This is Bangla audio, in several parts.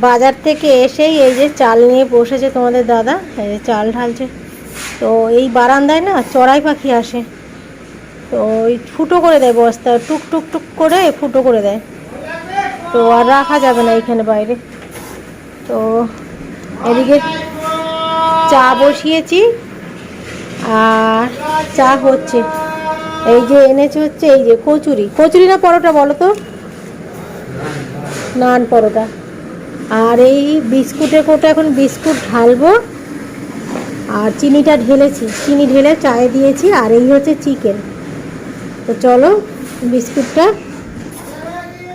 বাজার থেকে এসেই এই যে চাল নিয়ে বসেছে তোমাদের দাদা, এই যে চাল ঢালছে। তো এই বারান্দায় না চড়াই পাখি আসে। তো ওই ফুটো করে দেয় বস্তা, টুক টুক টুক করে ফুটো করে দেয়। তো আর রাখা যাবে না এখানে বাইরে। তো এদিকে চা বসিয়েছি, আর চা হচ্ছে। এই যে এনেছে হচ্ছে এই যে কচুরি। কচুরি না পরোটা বলো তো? নান পরোটা। আর এই বিস্কুটের কোটা এখন বিস্কুট ঢালবো। আর চিনিটা ঢেলেছি, চিনি ঢেলে চায়ে দিয়েছি, আর এই হচ্ছে চিকেন। তো চলো, বিস্কুটটা।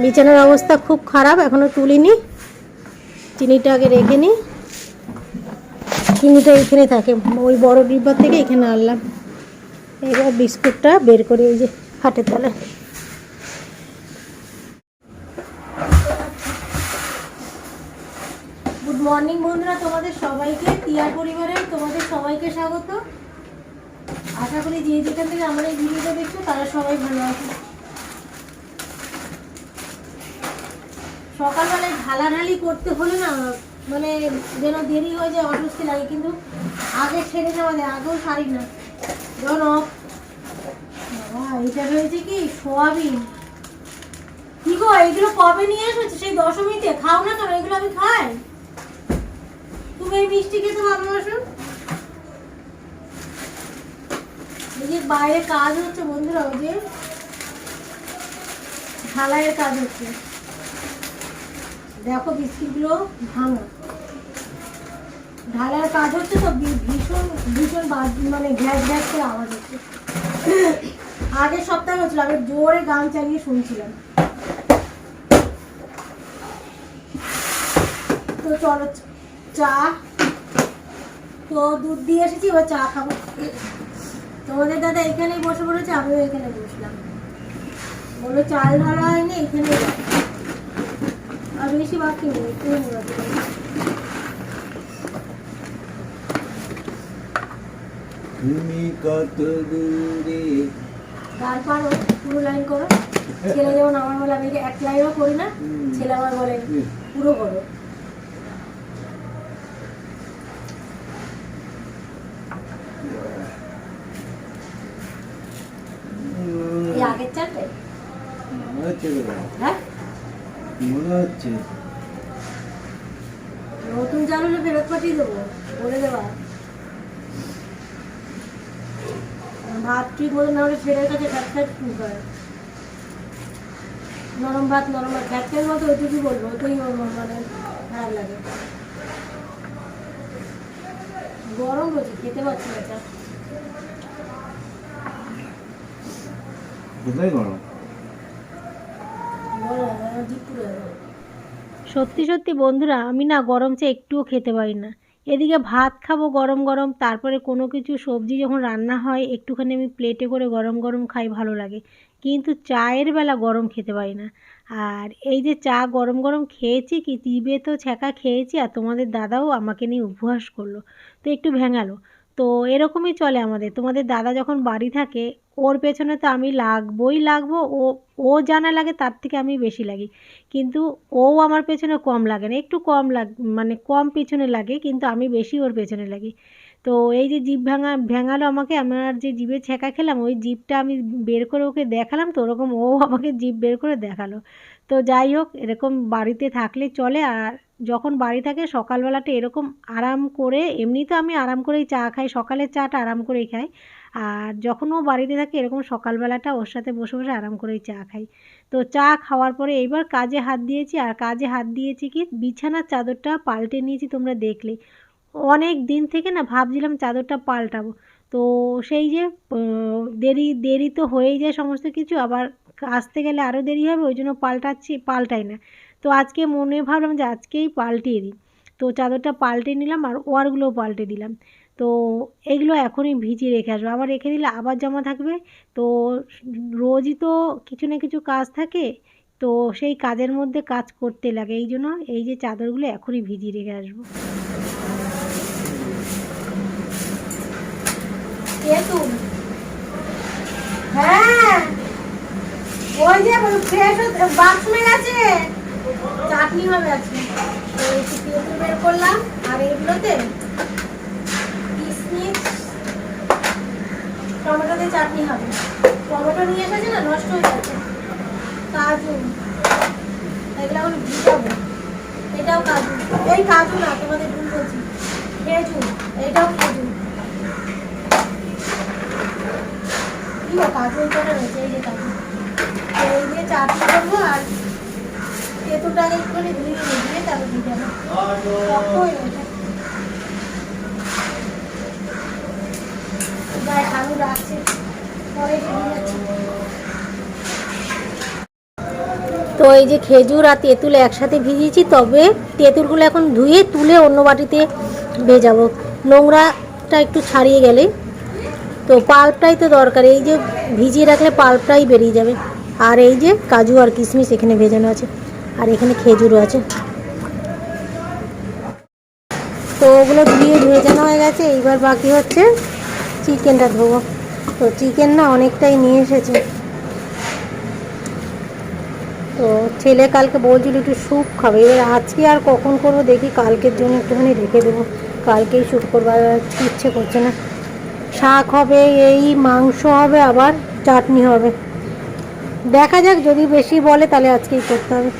বিছানার অবস্থা খুব খারাপ, এখনও তুলিনি। চিনিটা আগে রেখে নিই। চিনিটা এখানে থাকে, ওই বড় ডিব্বার থেকে এখানে আনলাম। এবার বিস্কুটটা বের করে, এই যে হাটের তলায়। মর্নিং বন্ধুরা, তোমাদের সবাইকে, টিয়ার পরিবারের তোমাদের সবাইকে স্বাগত। আশা করি যে যেখান থেকে আমার এই ভিডিওটা দেখছ, তারা সবাই ভালো আছে। সকালবেলায় ঢালাঢালি করতে হলে না মানে যেন দেরি হয়ে যায়, অস্বস্তি লাগে, কিন্তু আগে ছেড়ে নেওয়া যায়, আগেও সারি না। বাবা, এটা হয়েছে কি, সোয়াবিন। কি গো, এগুলো কবে নিয়ে এসেছে? সেই দশমীতে? খাও না কেন? এগুলো আমি খাই। এই মিষ্টি খেতে ভালোবাসো বাইরে কাজ হচ্ছে বন্ধুরা ঢালাইয়ের কাজ হচ্ছে। দেখো বিস্কিটগুলো ঢালাইয়ের কাজ হচ্ছে তো ভীষণ ভীষণ মানে গ্যাস গ্যাস করে আওয়াজ হচ্ছে। আগের সপ্তাহে হচ্ছিল আমি জোরে গান চালিয়ে শুনছিলাম। তো চলো চা। তো দুধ দিয়ে এসেছি এবার চা খাব। তোমাদের দাদা এখানেই বসে পড়েছে আমিও এখানে বসলাম। বলল চাল ঢালা হয়নি এখানে আর বেশি বাকি নেই তুমি কত দূরে? গান পারো পুরো লাইন করো। ছেলে যেমন আমার বলে আমি এক লাইনও করি না? ছেলে আমার বলে পুরো করো এই আগের চারটে মনে হচ্ছে তো বাবা, হ্যাঁ? মনে হচ্ছে। নতুন চাল হলে ফেরত পাঠিয়ে দেবো বলে দেবা ভাত ঠিক মতো না হলে ছেলের কাছে ফ্যাট ফ্যাট করে নরম ভাত নরম ভাত। ফ্যাট ফ্যাট মতো ওইটুকুই বলব ওইটাই মানে খারাপ লাগে। গরম হচ্ছে খেতে পারছি না। কোথায় গরম গরম, আমার জিভ পুড়ে যাবে। সত্যি সত্যি বন্ধুরা, আমি না গরম চা একটুও খেতে পারি না। এদিকে ভাত খাব গরম গরম, তারপরে কোনো কিছু সবজি যখন রান্না হয়, একটুখানি আমি প্লেটে করে গরম গরম খাই, ভালো লাগে। কিন্তু চায়ের বেলা গরম খেতে পারি না। আর এই যে চা গরম গরম খেয়েছি কি জিভে তো ছ্যাঁকা খেয়েছি, আর তোমাদের দাদাও আমাকে নিয়ে উপহাস করল। তো একটু ভেঙালো। তো এরকমই চলে আমাদের। তোমাদের দাদা যখন বাড়ি থাকে, ওর পেছনে তো আমি লাগবই লাগবো, ও ও জানা লাগে তার থেকে আমি বেশি লাগি। কিন্তু ও আমার পেছনে কম লাগে না, একটু কম লাগ মানে কম পেছনে লাগে, কিন্তু আমি বেশি ওর পেছনে লাগি। তো এই যে জিভ ভাঙা, ভেঙালো আমাকে, আমার যে জিভে ছ্যাঁকা খেলাম, ওই জিভটা আমি বের করে ওকে দেখালাম তো ওরকম ও আমাকে জিভ বের করে দেখাল। তো যাই হোক, এরকম বাড়িতে থাকলে চলে আর যখন বাড়ি থাকে সকালবেলাটা এরকম আরাম করে এমনি তো আমি আরাম করেই চা খাই, সকালের চাটা আরাম করেই খাই। আর যখন ও বাড়িতে থাকে এরকম সকালবেলাটা ওর সাথে বসে বসে আরাম করেই চা খাই। তো চা খাওয়ার পরে এইবার কাজে হাত দিয়েছি, আর কাজে হাত দিয়েছি কি, বিছানার চাদরটা পাল্টে নিয়েছি তোমরা দেখলে। অনেক দিন থেকে না ভাবছিলাম চাদরটা পাল্টাবো। তো সেই যে দেরি দেরি তো হয়েই যায় সমস্ত কিছু, আবার আসতে গেলে আরও দেরি হবে, ওই জন্য পাল্টাচ্ছি, পাল্টাই না। তো আজকে মনে ভাবলাম যে আজকেই পাল্টিয়ে দিই। তো চাদরটা পাল্টে নিলাম আর ওয়ারগুলোও পাল্টে দিলাম। তো এগুলো এখনই ভিজিয়ে রেখে আসব। আবার রেখে দিলে আবার জমা থাকবে। তো রোজই তো কিছু না কিছু কাজ থাকে। তো সেই কাজের মধ্যে কাজ করতে লাগে। এই জন্য এই যে চাদরগুলো এখনই ভিজিয়ে রেখে আসব। হ্যাঁ। ওই যে বাথরুমে গেছে? চাটনি হবে আজকে। তো একটু বের করলাম আর এগুলোতে টমেটো দিয়ে চাটনি হবে। টমেটো নিয়ে এসেছে না নষ্ট হয়ে যাচ্ছে কাজু। এগুলো এখন ভিজাবো। এটাও কাজু। এই কাজু না তোমাদের ভুল বলছি। খেজুর এটাও গো, কাজু এই রয়েছে এই যে কাজু। এই দিয়ে চাটনি করব আর তো এই যে খেজুর আর তেঁতুল একসাথে ভিজিয়েছি, তবে তেঁতুলগুলো এখন ধুয়ে তুলে অন্য বাটিতে ভেজাবো। নোংরাটা একটু ছাড়িয়ে গেলে। তো পাল্পটাই তো দরকার, এই যে ভিজিয়ে রাখলে পাল্পটাই বেরিয়ে যাবে। আর এই যে কাজু আর কিশমিশ এখানে ভেজানো আছে। আর এখানে খেজুরও আছে। তো ওগুলো ধুয়ে ভেজানো হয়ে গেছে, এইবার বাকি হচ্ছে চিকেনটা ধোবো। তো চিকেন না অনেকটাই নিয়ে এসেছে। তো ছেলে কালকে বলছিল একটু স্যুপ খাবে, এবার আজকে আর কখন করব দেখি, কালকের জন্য একটুখানি রেখে দেবো। কালকেই স্যুপ করব, আর ইচ্ছে করছে না। শাক হবে, এই মাংস হবে, আবার চাটনি হবে। দেখা যাক, যদি বেশি বলে তাহলে আজকেই করতে হবে।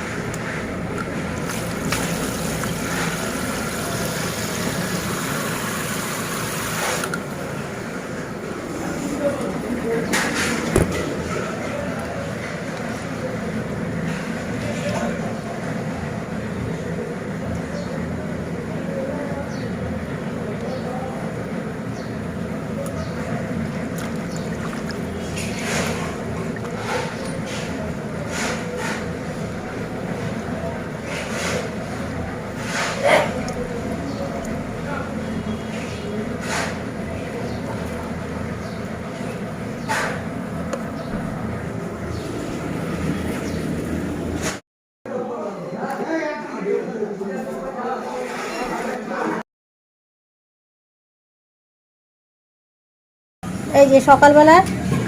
এই যে সকালবেলা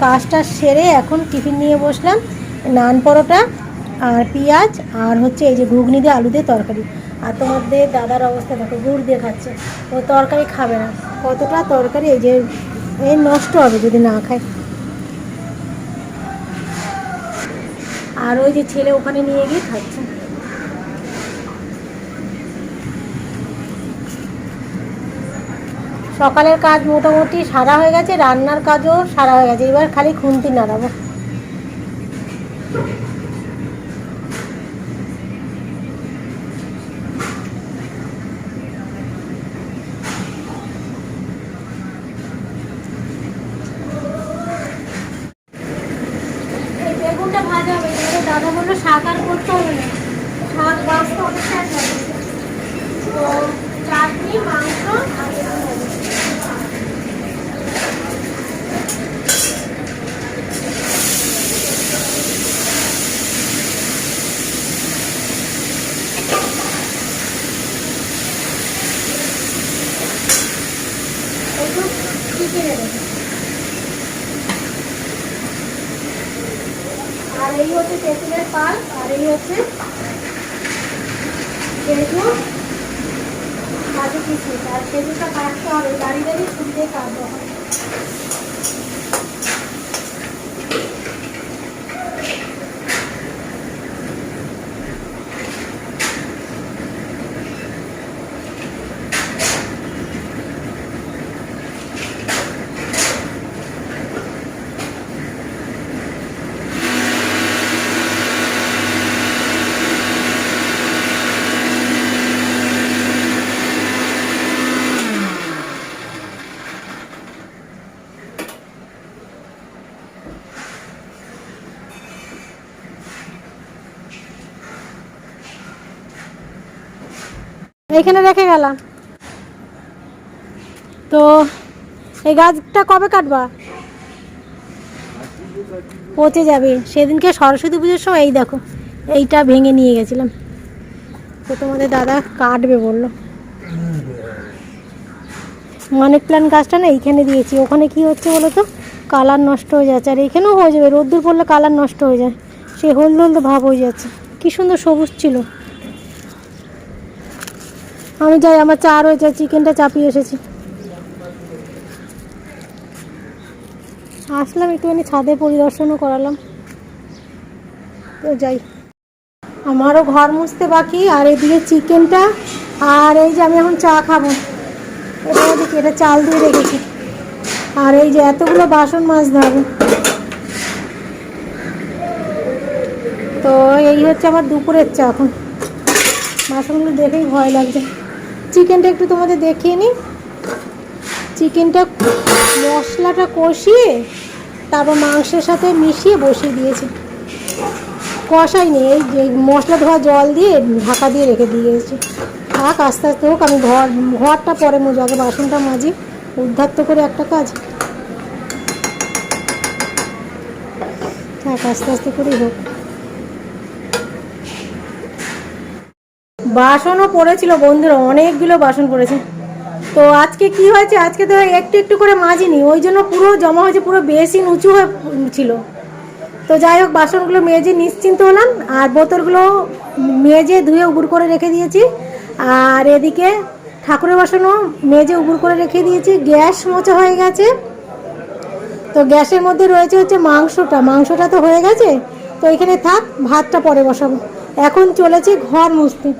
কাজটা সেরে এখন টিফিন নিয়ে বসলাম, নান পরোটা আর পেঁয়াজ আর হচ্ছে এই যে ঘুগনি দিয়ে আলু দিয়ে তরকারি। আর তোমাদের দাদার অবস্থা দেখো, গুড় দিয়ে খাচ্ছে। ও তরকারি খাবে না। কতটা তরকারি, এই যে এই নষ্ট হবে যদি না খায়। আর ওই যে ছেলে ওখানে নিয়ে গিয়ে খাচ্ছে। সকালের কাজ মোটামুটি সারা হয়ে গেছে, রান্নার কাজও সারা হয়ে গেছে। এবার খালি খুন্তি নাড়াবো এই বেগুনটা ভাজা হবে এবারে দাদা বলল শাক আর করতে হবে না শাক বাঁচতে অনেক টাইম লাগে তো চাটনি মাংস আর বেগুন হবে। একটু চিকেনে দেবো আর এই হচ্ছে তেঁতুলের পাল আর এই হচ্ছে খেজুর কাজু কিশমিশ আর খেজুরটা কাটতে হবে দাঁড়িয়ে দাঁড়িয়ে ছুটি দিয়ে কাটতে হবে এইখানে রেখে গেলাম। তো এই গাছটা কবে কাটবা? পচে যাবে। সেদিনকে সরস্বতী পুজোর সময় এই দেখো, এইটা ভেঙে নিয়ে গেছিলাম। তো তোমাদের দাদা কাটবে বলল। মানিক প্ল্যান্ট গাছটা না এইখানে দিয়েছি। ওখানে কি হচ্ছে বলো তো কালার নষ্ট হয়ে যাচ্ছে। আর এখানেও হয়ে যাবে। রোদ্দুর পড়লে কালার নষ্ট হয়ে যায়। সে হলদে হলদে ভাব হয়ে যাচ্ছে। কি সুন্দর সবুজ ছিল। আমি যাই, আমার চা রয়েছে চিকেনটা চাপিয়ে এসেছি। আসলাম, একটুখানি ছাদে পরিদর্শনও করালাম। তো যাই। আমারও ঘর মুছতে বাকি, আর এদিকে চিকেনটা, আর এই যে আমি এখন চা খাব। এটা এটা চাল দিয়ে রেখেছি। আর এই যে এতগুলো বাসন মাজতে হবে। তো এই হচ্ছে আমার দুপুরের চা এখন। বাসনগুলো দেখেই ভয় লাগছে। চিকেনটা একটু তোমাদের দেখিয়ে নিই চিকেনটা মশলাটা কষিয়ে, তারপর মাংসের সাথে মিশিয়ে বসিয়ে দিয়েছি। কষাইনি, এই যে মশলা ধোয়া জল দিয়ে ঢাকা দিয়ে রেখে দিয়েছি। থাক, আস্তে আস্তে হোক, আমি ঘর, ঘরটা পরে মজো, আগে বাসনটা মাজি উদ্ধার তো করে একটা কাজ। থাক, আস্তে আস্তে করেই হোক। বাসনও পড়েছিল বন্ধুরা, অনেকগুলো বাসন পড়েছে। তো আজকে কি হয়েছে? আজকে তো একটু একটু করে মাজিনি, ওই জন্য পুরো জমা হয়েছে, পুরো বেসিন উঁচু হয়ে ছিল। তো যাই হোক, বাসনগুলো মেজে নিশ্চিন্ত হলাম, আর বোতলগুলো মেজে ধুয়ে উবুর করে রেখে দিয়েছি। আর এদিকে ঠাকুরের বাসনও মেজে উবুর করে রেখে দিয়েছি, গ্যাস মোচা হয়ে গেছে। তো গ্যাসের মধ্যে রয়েছে হচ্ছে মাংসটা মাংসটা তো হয়ে গেছে। তো এখানে থাক, ভাতটা পরে বসাবো। এখন চলেছে ঘর মুছতে।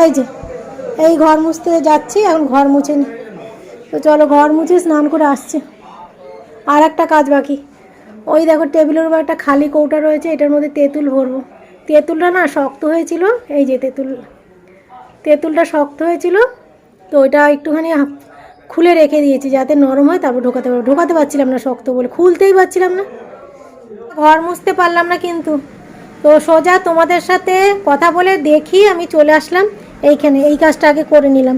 এই যে, এই ঘর মুছতে যাচ্ছি, এখন ঘর মুছে নি। তো চলো ঘর মুছে স্নান করে আসছি। আর একটা কাজ বাকি। ওই দেখো টেবিলের উপর একটা খালি কৌটা রয়েছে, এটার মধ্যে তেঁতুল ভরবো। তেঁতুলটা না শক্ত হয়েছিল, এই যে তেঁতুল, তেঁতুলটা শক্ত হয়েছিল, তো ওইটা একটুখানি খুলে রেখে দিয়েছি, যাতে নরম হয়, তারপর ঢোকাতে পারব। ঢোকাতে পারছিলাম না শক্ত বলে, খুলতেই পারছিলাম না। ঘর মুছতে পারলাম না কিন্তু। তো সোজা তোমাদের সাথে কথা বলে দেখি, আমি চলে আসলাম। এইখানে, এই কাজটা আগে করে নিলাম।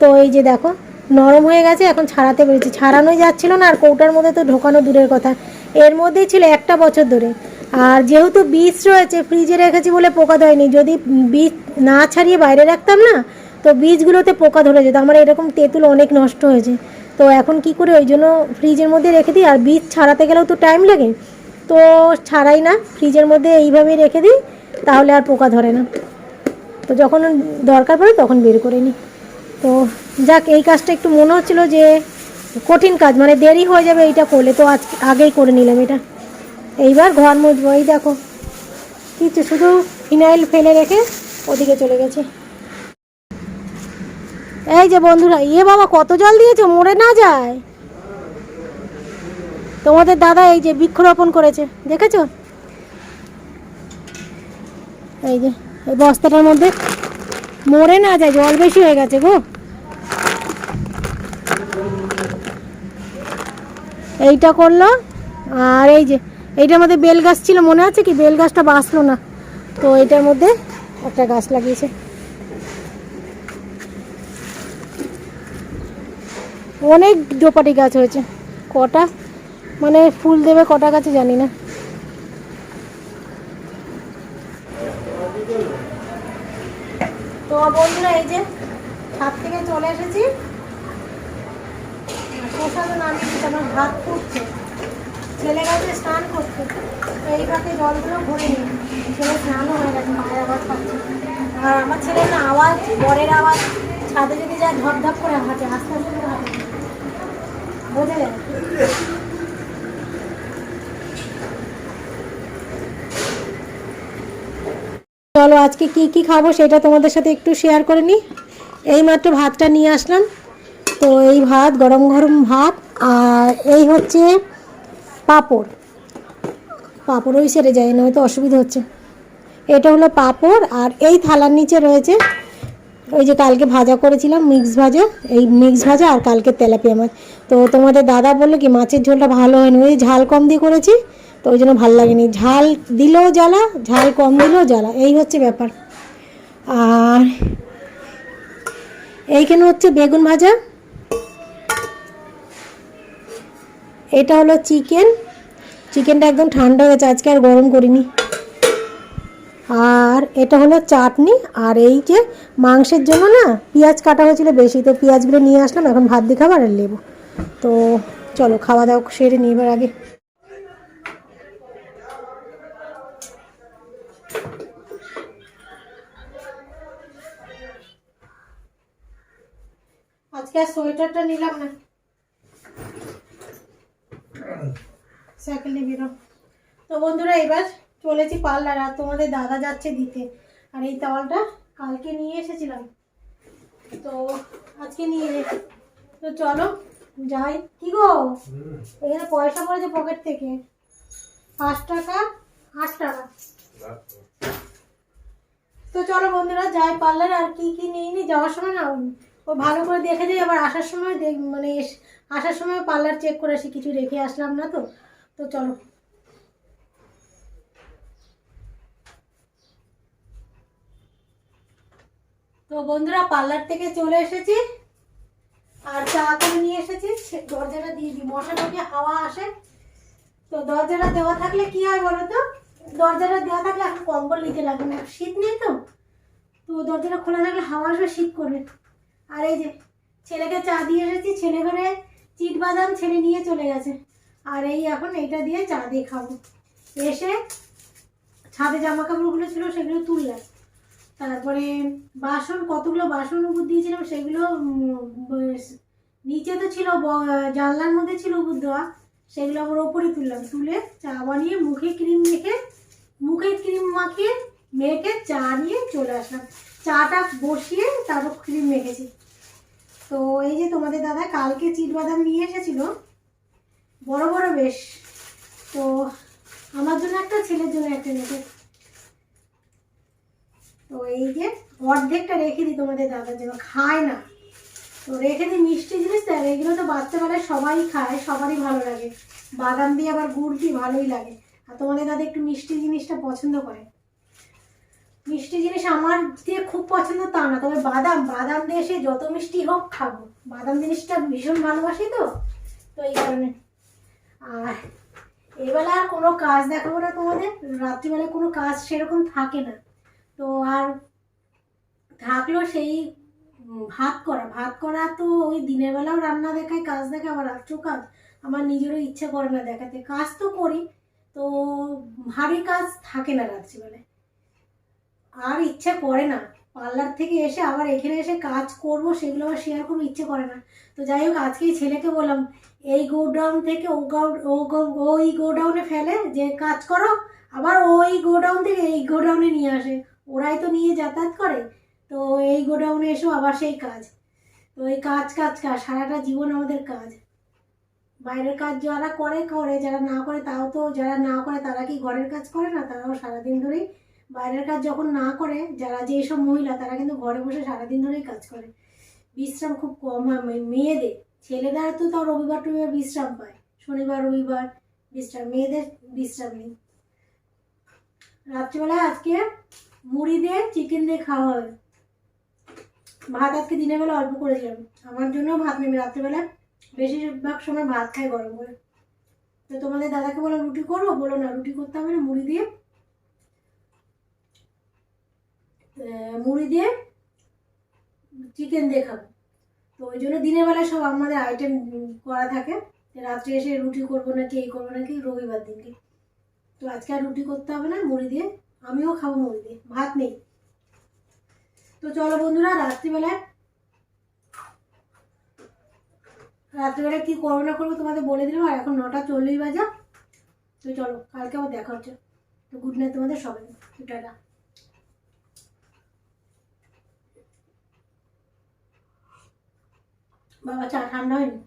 তো এই যে দেখো, নরম হয়ে গেছে, এখন ছাড়াতে পেরেছি। ছাড়ানোই যাচ্ছিল না, আর কৌটার মধ্যে তো ঢোকানো দূরের কথা। এর মধ্যেই ছিল একটা বছর ধরে। আর যেহেতু বীজ রয়েছে, ফ্রিজে রেখেছি বলে পোকা ধরেনি, যদি বীজ না ছাড়িয়ে বাইরে রাখতাম না, তো বীজগুলোতে পোকা ধরে যেত। আমার এরকম তেঁতুল অনেক নষ্ট হয়েছে। তো এখন কি করে, ওই জন্য ফ্রিজের মধ্যে রেখে দিই, আর বীজ ছাড়াতে গেলেও তো টাইম লাগে। তো ছাড়াই না, ফ্রিজের মধ্যে এইভাবেই রেখে দিই, তাহলে আর পোকা ধরে না। তো যখন দরকার পড়ে তখন বের করে নিই তো যাক, এই কাজটা একটু মনে হচ্ছিল যে কঠিন কাজ মানে দেরি হয়ে যাবে এইটা করলে। তো আজ আগেই করে নিলাম এটা। এইবার ঘর মুছবো, এই দেখো। কিছু শুধু ফিনাইল ফেলে রেখে ওদিকে চলে গেছে। এই যে বন্ধুরা ইয়ে বাবা, কত জল দিয়েছ? মরে না যায়। তোমাদের দাদা এই যে বৃক্ষরোপণ করেছে, দেখেছ? এই যে। এই বস্তাটার মধ্যে মরে না যায়, জল বেশি হয়ে গেছে গো। এইটা করল, আর এই যে, এইটার মধ্যে বেল গাছ ছিল, মনে আছে কি? বেল গাছটা বাঁচলো না। তো এটার মধ্যে একটা গাছ লাগিয়েছে। অনেক দোপাটি গাছ হয়েছে। কটা? মানে ফুল দেবে কটা গাছে জানি না। তো বন্ধুরা, এই যে হাত থেকে চলে এসেছি। প্রসাদও নামিয়ে আমার ভাত ফুটছে। ছেলে গেছে স্নান করছে তো এই ভাতে জলগুলো ভরে নিই। ছেলে স্নানও হয়ে গেছে, মায়ের আওয়াজ পাচ্ছে আর আমার ছেলের না আওয়াজ, বরের আওয়াজ, ছাদে যদি যায় ধপ ধপ করে হাঁটে, আস্তে আস্তে করে হাঁটে। বোঝা যায়? চলো আজকে কি কি খাব সেটা তোমাদের সাথে একটু শেয়ার করে নিই এইমাত্র ভাতটা নিয়ে আসলাম। তো এই ভাত, গরম গরম ভাত, আর এই হচ্ছে পাঁপড়। পাঁপড় ওই সেরে যায় নয়তো অসুবিধা হচ্ছে। এটা হলো পাঁপড়, আর এই থালার নিচে রয়েছে, ওই যে কালকে ভাজা করেছিলাম, মিক্স ভাজা। এই মিক্স ভাজা আর কালকে তেলাপিয়া মাছ। তো তোমাদের দাদা বলল কি, মাছের ঝোলটা ভালো হয়নি ওই ঝাল কম দিয়ে করেছি তো ওই জন্য ভালো লাগেনি। ঝাল দিলেও জ্বালা, ঝাল কম দিলেও জ্বালা, এই হচ্ছে ব্যাপার। আর এইখানে হচ্ছে বেগুন ভাজা। এটা হলো চিকেন। চিকেনটা একদম ঠান্ডা হয়ে গেছে, আজকে আর গরম করিনি। আর এটা হলো চাটনি, আর এই যে মাংসের জন্য না পেঁয়াজ কাটা হয়েছিল বেশি, তো পেঁয়াজগুলো নিয়ে আসলাম, এখন ভাত দিয়ে খাবার আর লেবু। তো চলো, খাওয়া দাওয়া সেরে নিবার আগে আজকে সোয়েটারটা নিলাম না। সাইকেল নিয়ে বেরো। তো বন্ধুরা, এবার চলেছি পার্লার, আর তোমাদের দাদা যাচ্ছে দিতে। আর এই তাওয়ালটা কালকে নিয়ে এসেছিলাম। তো আজকে নিয়ে তো চলো যাই। কি গো? এখানে পয়সা পড়েছে পকেট থেকে। পাঁচ টাকা, আট টাকা। তো চলো বন্ধুরা, যাই পার্লার, আর কি কি নিয়ে নি? যাওয়ার সময় না ও ভালো করে দেখে যাই, আবার আসার সময় দেখ মানে আসার সময় পার্লার চেক করে আসি, কিছু রেখে আসলাম না তো তো চলো। তো বন্ধুরা পার্লার থেকে চলে এসেছি, আর চা করে নিয়ে এসেছি দরজাটা দিয়ে দিই, মশা ঢুকে হাওয়া আসে। তো দরজাটা দেওয়া থাকলে কি হয় বলো তো? দরজাটা দেওয়া থাকলে এখন কম্বল নিতে লাগবে না, শীত নেই তো? তো দরজাটা খোলা থাকলে হাওয়া আসবে, শীত করবে। আর এই যে ছেলেকে চা দিয়ে এসেছি, ছেলে ঘরে চিট বাদাম ছেলে নিয়ে চলে গেছে। আর এই এখন এইটা দিয়ে চা দিয়ে খাব। এসে ছাদে জামা কাপড়গুলো ছিল সেগুলো তুললাম। তারপরে বাসন, কতগুলো বাসন উপর দিয়েছিলাম সেগুলো নিচে তো ছিল জানলার মধ্যে ছিল উপর দেওয়া, সেগুলো আবার ওপরে তুললাম। তুলে চা বানিয়ে মুখে ক্রিম মেখে, মুখে ক্রিম মাখিয়ে মেখে চা নিয়ে চলে আসলাম। চাটা বসিয়ে তারপর ক্রিম মেখেছি। তো এই যে তোমাদের দাদা কালকে চিট বাদাম নিয়ে এসেছিল, বড় বড় বেশ। তো আমার জন্য একটা, ছেলের জন্য একটা নেবে তো এই যে অর্ধেকটা রেখে দিই তোমাদের দাদার জন্য, খায় না। তো রেখে দিই মিষ্টি জিনিস আর এগুলো তো বাচ্চাবেলায় সবাই খায়, সবারই ভালো লাগে। বাদাম দিয়ে আবার গুড় দিয়ে ভালোই লাগে। আর তোমাদের দাদা একটু মিষ্টি জিনিসটা পছন্দ করে। মিষ্টি জিনিস আমার দিয়ে খুব পছন্দ, তা না। তবে বাদাম বাদাম দিয়ে সে যত মিষ্টি হোক খাব। বাদাম জিনিসটা ভীষণ ভালোবাসি তো তো এই কারণে। আর এবেলা আর কোনো কাজ দেখাবো না তোমাদের। রাত্রিবেলায় কোনো কাজ সেরকম থাকে না। তো আর থাকল সেই ভাত করা। ভাত করা তো ওই দিনের বেলাও রান্না দেখায়, কাজ দেখে আবার রাত্রেও কাজ। আমার নিজেরও ইচ্ছে করে না দেখাতে। কাজ তো করি, তো ভারী কাজ থাকে না রাত্রিবেলায়। আর ইচ্ছে করে না। পার্লার থেকে এসে আবার এখানে এসে কাজ করব, সেগুলো আবার শেয়ার করব, ইচ্ছে করে না। তো যাই হোক আজকেই ছেলেকে বললাম, এই গোডাউন থেকে ও গাউ- ও ওই গোডাউনে ফেলে, যে কাজ করো, আবার ওই গোডাউন থেকে এই গোডাউনে নিয়ে আসে। ওরাই তো নিয়ে যাতায়াত করে। তো এই গোডাউনে এসেও আবার সেই কাজ। তো এই কাজ কাজ কাজ, সারাটা জীবন আমাদের কাজ। বাইরের কাজ যারা করে করে, যারা না করে, তাও তো যারা না করে, তারা কি ঘরের কাজ করে না? তারাও সারাদিন ধরেই বাইরের কাজ যখন না করে, যারা যেই সব মহিলা, তারা কিন্তু ঘরে বসে সারাদিন ধরেই কাজ করে। বিশ্রাম খুব কম হয় মেয়েদের। ছেলেদের তো তাও রবিবার টবিবার বিশ্রাম পায়। শনিবার, রবিবার বিশ্রাম। মেয়েদের বিশ্রাম নেই। রাত্রিবেলায় আজকে মুড়ি দিয়ে চিকেন দিয়ে খাওয়া হবে। ভাত আজকে দিনের বেলা অল্প করে দিলাম আমার জন্য ভাত নেবে রাত্রিবেলা বেশিরভাগ সময় ভাত খাই গরম করে। তো তোমাদের দাদাকে বলো রুটি করব? বলো না, রুটি করতে হবে না, মুড়ি দিয়ে মুড়ি দিয়ে চিকেন দিয়ে খাব। তো ওই জন্য দিনের বেলা সব আমাদের আইটেম করা থাকে। রাত্রে এসে রুটি করব নাকি, এই করব নাকি, রবিবার দিনকে। তো আজকে আর রুটি করতে হবে না, মুড়ি দিয়ে। আমিও খাব মুড়ি দিয়ে, ভাত নেই। তো চলো বন্ধুরা, রাত্রিবেলায় রাত্রিবেলায় কি করব না করব তোমাদের বলে দিলাম, আর এখন নটা চল্লিশ বাজা। তো চলো, কালকে আবার দেখা হচ্ছে। তো গুড নাইট তোমাদের সবাই টাটা। বাবা চা ঠান্ডা হয়নি